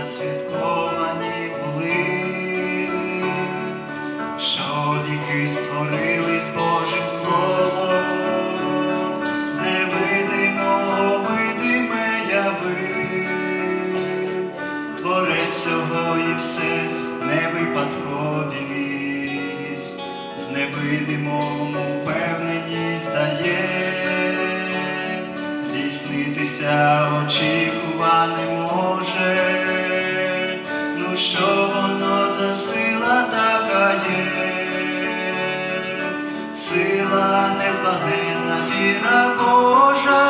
засвятковані були, що віки створились Божим Словом, з невидимого видиме явив, творець всього і все не випадковість, з невидимому впевненість дає, здійснитися очікуване може, що воно за сила така є, сила незбагненна, віра Божа,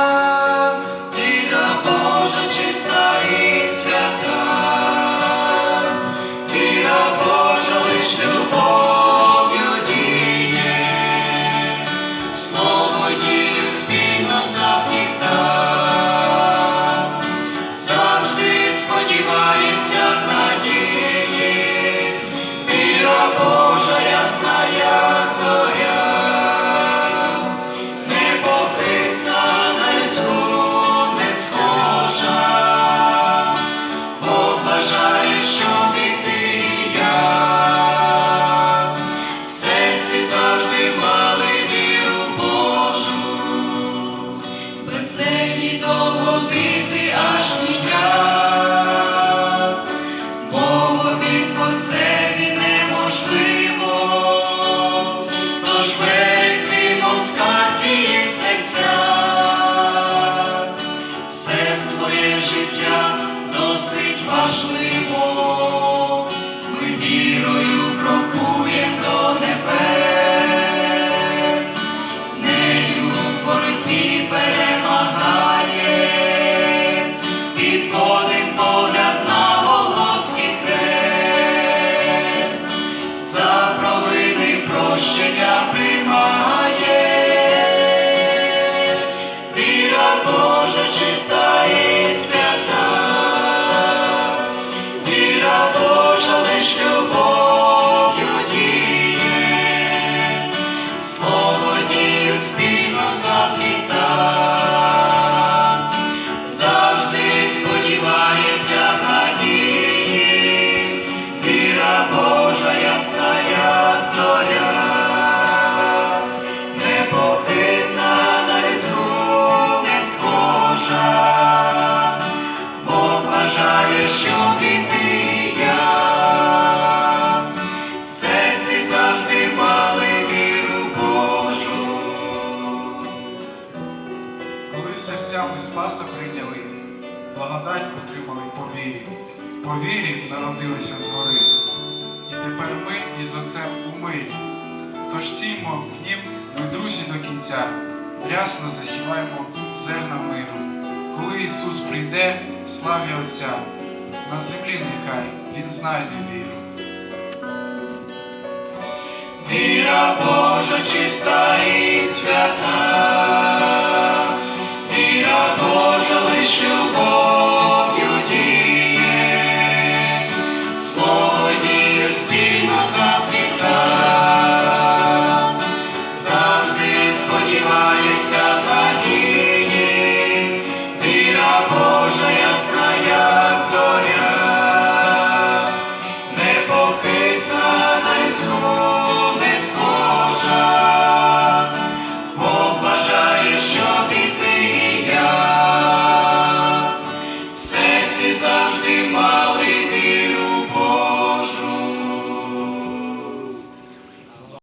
Ashley. Ми Спаса прийняли, благодать отримали по вірі. По вірі народилися згори. І тепер ми із Отцем у мирі. Тож сіймо в нім ми друзі до кінця, рясно засіваємо зерна миру. Коли Ісус прийде, славі Отця, на землі нехай Він знайде віру. Віра Божа чиста і свята,